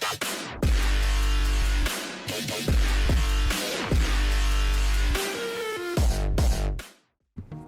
Bye.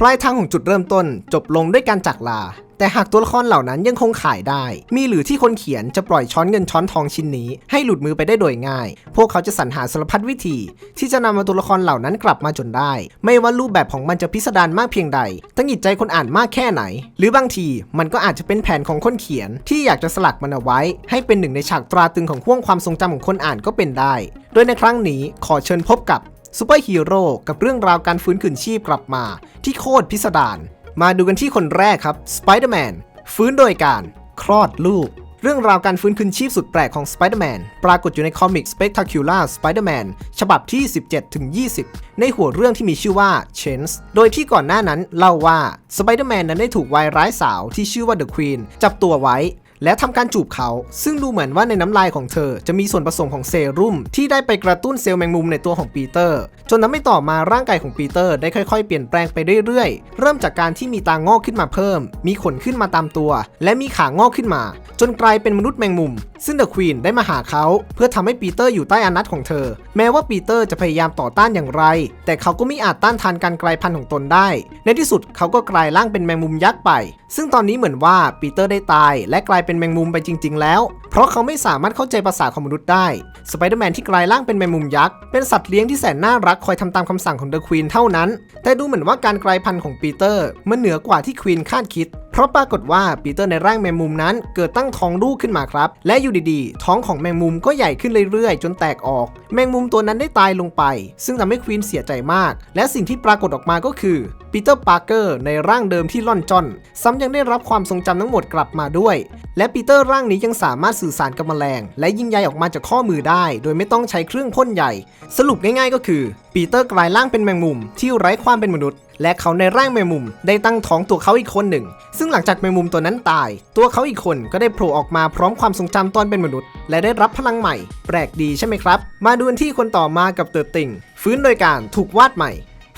ลายทางของจุดเริ่มต้น จบลงด้วยการจากลา แต่หากตัวละครเหล่านั้นยังคงขายได้ มีหรือที่คนเขียนจะปล่อยช้อนเงินช้อนทองชิ้นนี้ ให้หลุดมือไปได้โดยง่าย พวกเขาจะสรรหาสารพัดวิธี ที่จะนำมาตัวละครเหล่านั้นกลับมาจนได้ ไม่ว่ารูปแบบของมันจะพิสดารมากเพียงใด ตั้งหิดใจคนอ่านมากแค่ไหน หรือบางทีมันก็อาจจะเป็นแผนของคนเขียน ที่อยากจะสลักมันเอาไว้ ให้เป็นหนึ่งในฉากตราตึงของห่วงความทรงจำของคนอ่านก็เป็นได้ โดยในครั้งนี้ขอเชิญพบกับ ซูเปอร์ฮีโร่กับเรื่องราวการฟื้นคืนชีพกลับมา ที่โคตรพิสดาร มาดูกันที่คนแรกครับสไปเดอร์แมนฟื้นโดยการคลอดลูก เรื่องราวการฟื้นคืนชีพสุดแปลกของ Spider-Man ปรากฏอยู่ในคอมิก Spectacular Spider-Man ฉบับที่ 17-20 ในหัวเรื่องที่มีชื่อว่า Chance โดยที่ก่อนหน้านั้นเล่าว่า Spider-Man นั้นได้ถูกวายร้ายสาวที่ชื่อว่า The Queen จับตัวไว้ และทำการจูบเขา ซึ่งดูเหมือนว่าในน้ำลายของเธอ จะมีส่วนผสมของเซรุ่มที่ได้ไปกระตุ้นเซลล์แมงมุมในตัวของปีเตอร์ จนทำให้ต่อมาร่างกายของปีเตอร์ได้ค่อยๆ เปลี่ยนแปลงไปเรื่อยๆ เริ่มจากการที่มีตางอกขึ้นมาเพิ่ม มีขนขึ้นมาตามตัว และมีขางอกขึ้นมา จนกลายเป็นมนุษย์แมงมุม ซึ่งเดอะควีนได้มาหาเขา เพื่อทำให้ปีเตอร์อยู่ใต้อานัตของเธอ แม้ว่าปีเตอร์จะพยายามต่อต้านอย่างไร แต่เขาก็ไม่อาจต้านทานการกลายพันธุ์ของตนได้ ในที่สุดเขาก็กลายร่างเป็นแมงมุมยักษ์ไป ซึ่งตอนนี้เหมือนว่าปีเตอร์ได้ตายและกลายเป็นแมงมุมไปจริง ๆ แล้ว เพราะเขาไม่สามารถเข้าใจภาษาของมนุษย์ได้ สไปเดอร์แมนที่กลายร่างเป็นแมงมุมยักษ์เป็นสัตว์เลี้ยงที่แสนน่ารักคอยทำตามคำสั่งของเดอะควีนเท่านั้น แต่ดูเหมือนว่าการกลายพันธุ์ของปีเตอร์มันเหนือกว่าที่ควีนคาดคิด เพราะปรากฏว่าปีเตอร์ในร่างแมงมุมนั้นเกิดตั้งท้องลูกขึ้นมาครับ และอยู่ดีๆ ท้องของแมงมุมก็ใหญ่ขึ้นเรื่อยๆ จนแตกออก แมงมุมตัวนั้นได้ตายลงไป ซึ่งทำให้ควีนเสียใจมาก และสิ่งที่ปรากฏออกมาก็คือปีเตอร์ปาร์เกอร์ในร่างเดิมที่ล่อนจอนซ้ำยังได้รับความทรงจำทั้งหมดกลับมาด้วย และปีเตอร์ร่างนี้ยังสามารถสื่อสารกับแมลง และยิงใยออกมาจากข้อมือได้ โดยไม่ต้องใช้เครื่องพ่นใหญ่ สรุปง่ายๆก็คือ ปีเตอร์กลายร่างเป็นแมงมุมที่ไร้ความเป็นมนุษย์ และเขาในร่างแมงมุมได้ตั้งท้องตัวเขาอีกคนหนึ่ง ซึ่งหลังจากแมงมุมตัวนั้นตาย ตัวเขาอีกคนก็ได้โผล่ออกมาพร้อมความทรงจำตอนเป็นมนุษย์ และได้รับพลังใหม่ แปลกดีใช่ไหมครับ มาดูนที่คนต่อมากับเตอร์ติงฟื้นโดยการถูกวาดใหม่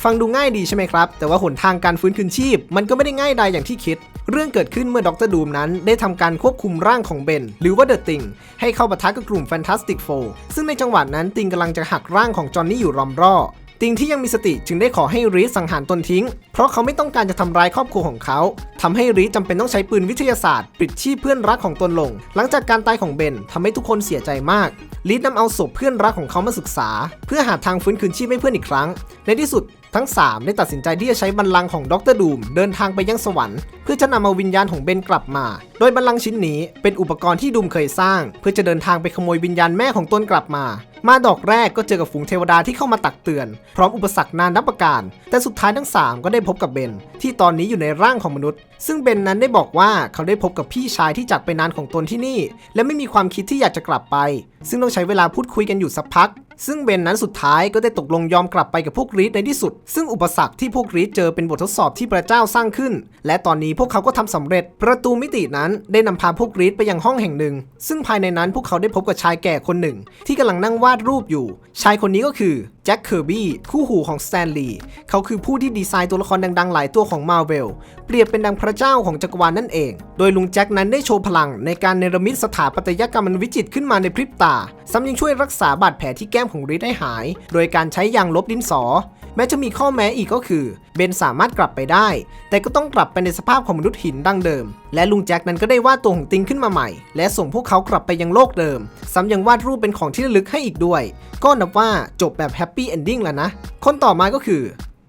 ฟังดูง่ายดีใช่ไหมครับ แต่ว่าหนทางการฟื้นคืนชีพ มันก็ไม่ได้ง่ายดายอย่างที่คิด เรื่องเกิดขึ้นเมื่อดรดูมนั้นได้ทำการควบคุมร่างของเบนหรือว่าเดอะติงให้เข้าปะทะกับกลุ่มแฟนตาสติกโฟซึ่งในจังหวะนั้นติงกำลังจะหักร่างของจอห์นนี่อยู่รอมรอติงที่ยังมีสติจึงได้ขอให้รีสสังหารตนทิ้ง เพราะเขาไม่ต้องการจะทำร้ายครอบครัวของเขาทำให้รีสจำเป็นต้องใช้ปืนวิทยาศาสตร์ ปิดชีพเพื่อนรักของตนลง หลังจากการตายของเบนทำให้ทุกคนเสียใจมากรีสนำเอาศพเพื่อนรักของเขามาศึกษา เพื่อหาทางฟื้นคืนชีพให้เพื่อนอีกครั้ง ในที่สุด ทั้ง 3 ได้ตัดสินใจที่จะใช้บัลลังก์ของดรดูมเดินทางไปยังสวรรค์เพื่อจะนำเอาวิญญาณของเบนกลับมา โดยบัลลังก์ชิ้นนี้เป็นอุปกรณ์ที่ดูมเคยสร้าง เพื่อจะเดินทางไปขโมยวิญญาณแม่ของตนกลับมา มาดอกแรกก็เจอกับฝูงเทวดาที่เข้ามาตักเตือน พร้อมอุปสรรคนานับประการ แต่สุดท้ายทั้ง 3 ก็ได้พบกับเบน ที่ตอนนี้อยู่ในร่างของมนุษย์ ซึ่งเบนนั้นได้บอกว่าเขาได้พบกับพี่ชายที่จากไปนานของตนที่นี่ และไม่มีความคิดที่อยากจะกลับไป ซึ่งต้องใช้เวลาพูดคุยกันอยู่สักพัก ซึ่งเบนนั้นสุดท้ายก็ได้ตกลงยอมกลับไปกับพวกรีดในที่สุด ซึ่งอุปสรรคที่พวกรีดเจอเป็นบททดสอบที่พระเจ้าสร้างขึ้น และตอนนี้พวกเขาก็ทำสำเร็จ ประตูมิตินั้นได้นำพาพวกรีดไปยังห้องแห่งหนึ่ง ซึ่งภายในนั้นพวกเขาได้พบกับชายแก่คนหนึ่ง ที่กำลังนั่งวาดรูปอยู่ ชายคนนี้ก็คือแจ็คเคอร์บี้คู่หูของสแตนลีย์เขาคือผู้ที่ดีไซน์ตัวละครดังๆ หลายตัวของมาเวลเปรียบเป็นดังพระเจ้าของจักรวาลนั่นเอง โดยลุงแจ็คนั้นได้โชว์พลังในการเนรมิตสถาปัตยกรรมมันวิจิตรขึ้นมาในพริบตาซ้ำยังช่วยรักษาบาดแผลที่แก้มของรีดให้หาย โดยการใช้ยางลบดินสอ แม้จะมีข้อแม้อีกก็คือ เบนสามารถกลับไปได้ แต่ก็ต้องกลับไปในสภาพของมนุษย์หินดั้งเดิม และลุงแจ็คนั้นก็ได้วาดตัวของติงขึ้นมาใหม่ และส่งพวกเขากลับไปยังโลกเดิม ซ้ำยังวาดรูปเป็นของที่ระลึกให้อีกด้วย ก็นับว่าจบแบบแฮปปี้เอนดิ้งแล้วนะ คนต่อมาก็คือ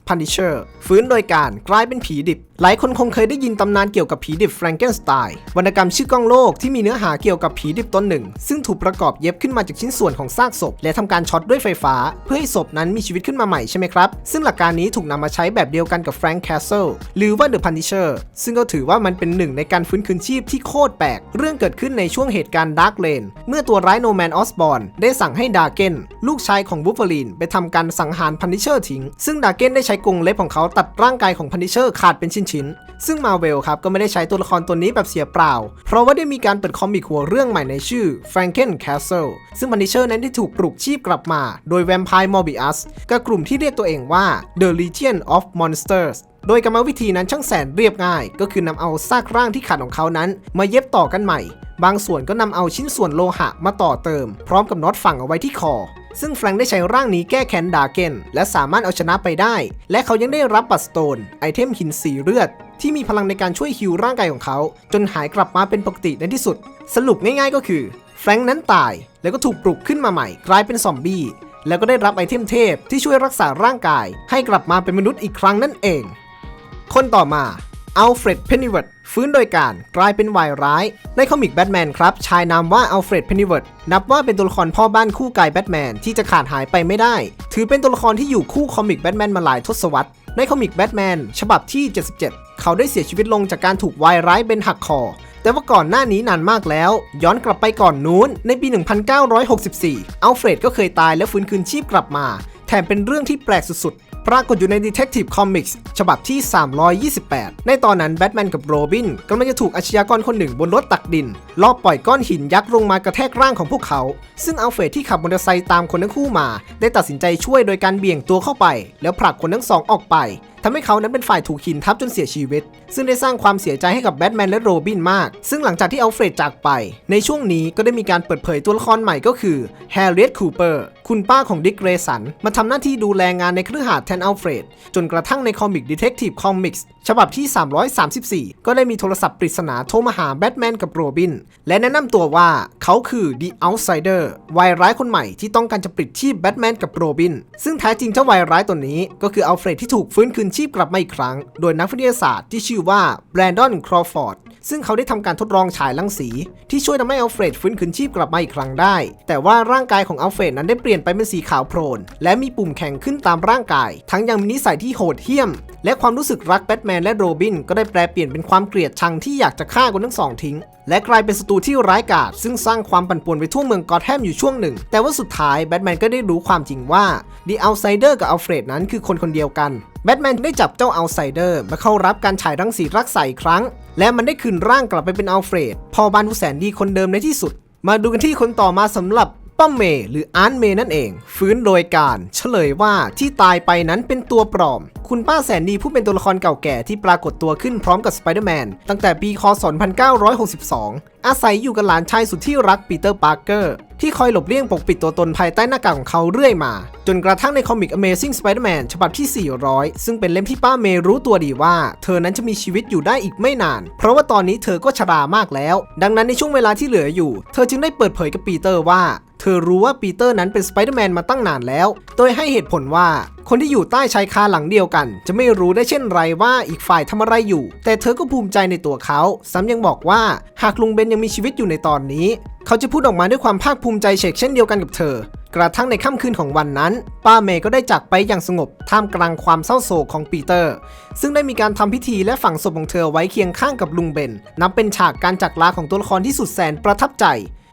Punisher ฟื้นโดยการกลายเป็นผีดิบ หลายคนคงเคยได้ยินตำนานเกี่ยวกับผีดิบแฟรงเกนสไตน์วรรณกรรมชื่อกล้องโลกที่มีเนื้อหาเกี่ยวกับผีดิบตนหนึ่ง ซึ่งถูกประกอบเย็บขึ้นมาจากชิ้นส่วนของซากศพ และทำการช็อตด้วยไฟฟ้า เพื่อให้ศพนั้นมีชีวิตขึ้นมาใหม่ใช่ไหมครับ ซึ่งหลักการนี้ถูกนำมาใช้แบบเดียวกันกับแฟรงค์แคสเซิลหรือว่า The Punisher ซึ่งก็ถือว่ามันเป็นหนึ่งในการฟื้นคืนชีพที่โคตรแปลก เรื่องเกิดขึ้นในช่วงเหตุการณ์ดาร์กเลนเมื่อตัวร้ายโนแมนออสบอนได้สั่งให้ดาเกนลูกชายของวูฟเฟอรีนไปทำการสังหารพันนิเชอร์ทิ้งซึ่งดาเกนได้ใช้กรงเล็บของเขาตัดร่างกายของพันิเชอร์ขาดเป็นชิ้นๆ ซึ่งมาเวลครับก็ไม่ได้ใช้ตัวละครตัวนี้แบบเสียเปล่า เพราะว่าได้มีการเปิดคอมิกหัวเรื่องใหม่ในชื่อ Franken Castle ซึ่งพันิเชอร์นั้นได้ถูกปลุกชีพกลับมา โดยแวมไพร์มอร์บิอัสกับกลุ่มที่เรียกตัวเองว่า The Legion of Monsters โดยกรรมวิธีนั้นช่างแสนเรียบง่าย ก็คือนำเอาซากร่างที่ขาดของเขานั้น มาเย็บต่อกันใหม่ บางส่วนก็นำเอาชิ้นส่วนโลหะมาต่อเติม พร้อมกับน็อตฝังเอาไว้ที่คอ ซึ่งแฟรงค์ได้ใช้ร่างนี้แก้แค้นดาเกนและสามารถเอาชนะไปได้ และเขายังได้รับบัตรสโตน ไอเทมหินสีเลือด ที่มีพลังในการช่วยฮิวร่างกายของเขา จนหายกลับมาเป็นปกติในที่สุด สรุปง่ายๆก็คือแฟรงค์นั้นตายแล้วก็ถูกปลุกขึ้นมาใหม่ กลายเป็นซอมบี้แล้วก็ได้รับไอเทมเทพที่ช่วยรักษาร่างกาย ให้กลับมาเป็นมนุษย์อีกครั้งนั่นเอง คนต่อมาอัลเฟรดเพนนิเวิร์ด ฟื้นโดยการกลายเป็นวายร้าย ในคอมิกแบทแมนครับ ชายนามว่าอัลเฟรดเพนนิเวิร์ดนับว่าเป็นตัวละครพ่อบ้านคู่กายแบทแมนที่จะขาดหายไปไม่ได้ ถือเป็นตัวละครที่อยู่คู่คอมิกแบทแมนมาหลายทศวรรษ ในคอมิกแบทแมนฉบับที่ 77 เขาได้เสียชีวิตลงจากการถูกวายร้ายเป็นหักคอแต่ว่าก่อนหน้านี้นานมากแล้ว ย้อนกลับไปก่อนนู้น ในปี 1964 อัลเฟรดก็เคยตายและฟื้นคืนชีพกลับมา แถมเป็นเรื่องที่แปลกสุดๆ ปรากฏอยู่ใน Detective Comics ฉบับที่ 328 ในตอนนั้นแบทแมนกับโรบินกำลังจะถูกอาชญากรคนหนึ่งบนรถตักดินลอบปล่อยก้อนหินยักษ์ลงมากระแทกร่างของพวกเขา ซึ่งอัลเฟรดที่ขับมอเตอร์ไซค์ตามคนทั้งคู่มา ได้ตัดสินใจช่วยโดยการเบี่ยงตัวเข้าไป แล้วผลักคนทั้งสองออกไปทำให้เขานั้นเป็นฝ่ายถูกหินทับจนเสียชีวิต ซึ่งได้สร้างความเสียใจให้กับแบทแมนและโรบินมาก ซึ่งหลังจากที่อัลเฟรดจากไป ในช่วงนี้ก็ได้มีการเปิดเผยตัวละครใหม่ก็คือแฮร์ริเอตคูเปอร์คุณป้าของดิกเกรสัน มาทำหน้าที่ดูแลงานในเครือข่ายแทนอัลเฟรด จนกระทั่งในคอมิก Detective Comics ฉบับที่ 334 ก็ได้มีโทรศัพท์ปริศนาโทรมาหาแบทแมนกับโรบิน และแนะนำตัวว่าเขาคือ The Outsider วายร้ายคนใหม่ที่ต้องการจะปลิดชีพแบทแมนกับโรบิน ซึ่งแท้จริงเจ้าวายร้ายตัวนี้ก็คืออัลเฟรดที่ถูกฟื้นคืนชีพกลับมาอีกครั้ง โดยนักวิทยาศาสตร์ที่ชื่อว่าแบรนดอนครอฟอร์ด ซึ่งเขาได้ทำการทดลองฉายรังสี ที่ช่วยทำให้อัลเฟรดฟื้นคืนชีพกลับมาอีกครั้งได้ แต่ว่าร่างกายของอัลเฟรดนั้นได้เปลี่ยนไปเป็นสีขาวโพลนและมีปุ่มแข็งขึ้นตามร่างกาย ทั้งยังมีนิสัยที่โหดเหี้ยม และความรู้สึกรักแบทแมนและโรบินก็ได้แปลเปลี่ยนเป็นความเกลียดชังที่อยากจะฆ่าคนทั้งสองทิ้งและกลายเป็นศัตรูที่ร้ายกาจซึ่งสร้างความปั่นป่วนไปทั่วเมืองกอธแฮมอยู่ช่วงหนึ่ง แต่ว่าสุดท้ายแบทแมนก็ได้รู้ความจริงว่า The Outsider กับอัลเฟรดนั้นคือคนคนเดียวกันแบทแมนได้จับเจ้าอัลไซเดอร์มาเข้ารับการฉายรังสีรักษาอีกครั้ง และมันได้คืนร่างกลับไปเป็นอัลเฟรดพ่อบ้านผู้แสนดีคนเดิมในที่สุด มาดูกันที่คนต่อมาสำหรับ ป้อมเมย์หรืออาร์ตเมย์นั่นเอง ฟื้นโดยการเฉลยว่าที่ตายไปนั้นเป็นตัวปลอม คุณป้าแสนดีผู้เป็นตัวละครเก่าแก่ที่ปรากฏตัวขึ้นพร้อมกับสไปเดอร์แมนตั้งแต่ปีคศ 1962 อาศัยอยู่กับหลานชายสุดที่รักปีเตอร์ปาร์เกอร์ที่คอยหลบเลี่ยงปกปิดตัวตนภายใต้หน้ากากของเขาเรื่อยมา จนกระทั่งในคอมิก Amazing Spider-Man ฉบับที่ 400 ซึ่งเป็นเล่มที่ป้าเมย์รู้ตัวดีว่า เธอนั้นจะมีชีวิตอยู่ได้อีกไม่นาน เพราะว่าตอนนี้เธอก็ชรามากแล้ว ดังนั้นในช่วงเวลาที่เหลืออยู่ เธอจึงได้เปิดเผยกับปีเตอร์ว่า เธอรู้ว่าปีเตอร์นั้นเป็นสไปเดอร์แมนมาตั้งนานแล้ว โดยให้เหตุผลว่าคนที่อยู่ใต้ชายคาหลังเดียวกัน จะไม่รู้ได้เช่นไรว่าอีกฝ่ายทำอะไรอยู่ แต่เธอก็ภูมิใจในตัวเขาซ้ำยังบอกว่าหากลุงเบนยังมีชีวิตอยู่ในตอนนี้ เขาจะพูดออกมาด้วยความภาคภูมิใจเฉกเช่นเดียวกันกับเธอ กระทั่งในค่ำคืนของวันนั้น ป้าเมย์ก็ได้จากไปอย่างสงบท่ามกลางความเศร้าโศกของปีเตอร์ ซึ่งได้มีการทำพิธีและฝังศพของเธอไว้เคียงข้างกับลุงเบน นับเป็นฉากการจากลาของตัวละครที่สุดแสนประทับใจ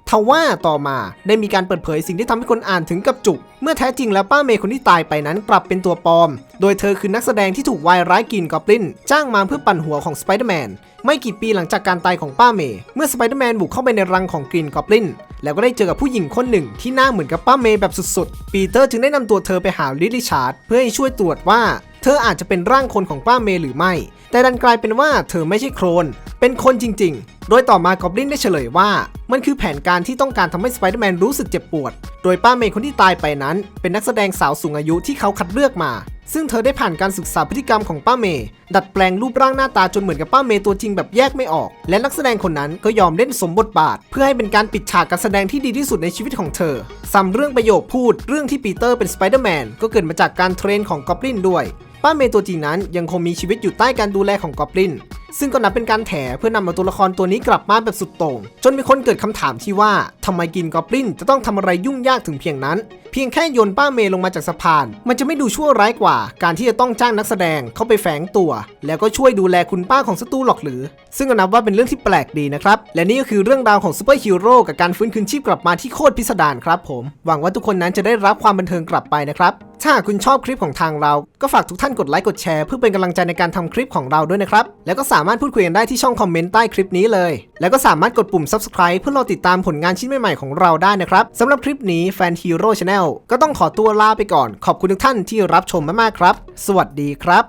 ทว่าต่อมาได้มีการเปิดเผยสิ่งที่ทำให้คนอ่านถึงกับจุก เมื่อแท้จริงแล้วป้าเมย์คนที่ตายไปนั้นกลับเป็นตัวปลอม โดยเธอคือนักแสดงที่ถูกวายร้ายกินกอบลิน จ้างมาเพื่อปั่นหัวของสไปเดอร์แมนไม่กี่ปีหลังจากการตายของป้าเมย์เมื่อสไปเดอร์แมนบุกเข้าไปในรังของกรีนกอบลิน แล้วก็ได้เจอกับผู้หญิงคนหนึ่งที่หน้าเหมือนกับป้าเมย์แบบสุดๆ ปีเตอร์จึงได้นำตัวเธอไปหาลิลลิชาร์ดเพื่อให้ช่วยตรวจว่า เธออาจจะเป็นร่างคนของป้าเมย์หรือไม่ แต่ดันกลายเป็นว่าเธอไม่ใช่โครน เป็นคนจริงๆ โดยต่อมากอบลินได้เฉลยว่า มันคือแผนการที่ต้องการทำให้สไปเดอร์แมนรู้สึกเจ็บปวด โดยป้าเมย์คนที่ตายไปนั้น เป็นนักแสดงสาวสูงอายุที่เขาคัดเลือกมา ซึ่งเธอได้ผ่านการศึกษาพฤติกรรมของป้าเมย์ดัดแปลงรูปร่างหน้าตาจนเหมือนกับป้าเมย์ตัวจริงแบบแยกไม่ออก และนักแสดงคนนั้นก็ยอมเล่นสมบทบาท เพื่อให้เป็นการปิดฉากการแสดงที่ดีที่สุดในชีวิตของเธอซ้ำเรื่องประโยคพูดเรื่องที่ปีเตอร์เป็นสไปเดอร์แมนก็เกิดมาจากการเทรนของกอบลินด้วยป้าเมย์ตัวจริงนั้นยังคงมีชีวิตอยู่ใต้การดูแลของกอบลิน ซึ่งก็นับเป็นการแถเพื่อนำเอาตัวละครตัวนี้กลับมาแบบสุดโต่งจนมีคนเกิดคำถามที่ว่าทำไมกินกอบลินจะต้องทำอะไรยุ่งยากถึงเพียงนั้น เพียงแค่โยนป้าเมย์ลงมาจากสะพาน มันจะไม่ดูชั่วร้ายกว่า การที่จะต้องจ้างนักแสดงเข้าไปแฝงตัว แล้วก็ช่วยดูแลคุณป้าของศัตรูหรอกหรือ ซึ่งก็นับว่าเป็นเรื่องที่แปลกดีนะครับและนี่ก็คือเรื่องราวของซูเปอร์ฮีโร่กับการฟื้นคืนชีพกลับมาที่โคตรพิสดารครับผมหวังว่าทุกคนนั้นจะได้รับความบันเทิงกลับไปนะครับ ถ้าคุณชอบคลิปของทางเรา ก็ฝากทุกท่านกดไลค์กดแชร์เพื่อเป็นกำลังใจในการทำคลิปของเราด้วยนะครับ แล้วก็สามารถพูดคุยกันได้ที่ช่องคอมเมนต์ใต้คลิปนี้เลย แล้วก็สามารถกดปุ่ม subscribe เพื่อรอติดตามผลงานชิ้นใหม่ๆของเราได้นะครับสำหรับคลิปนี้แฟนฮีโร่ชาแนลก็ต้องขอตัวลาไปก่อน ขอบคุณทุกท่านที่รับชมมากๆครับ สวัสดีครับ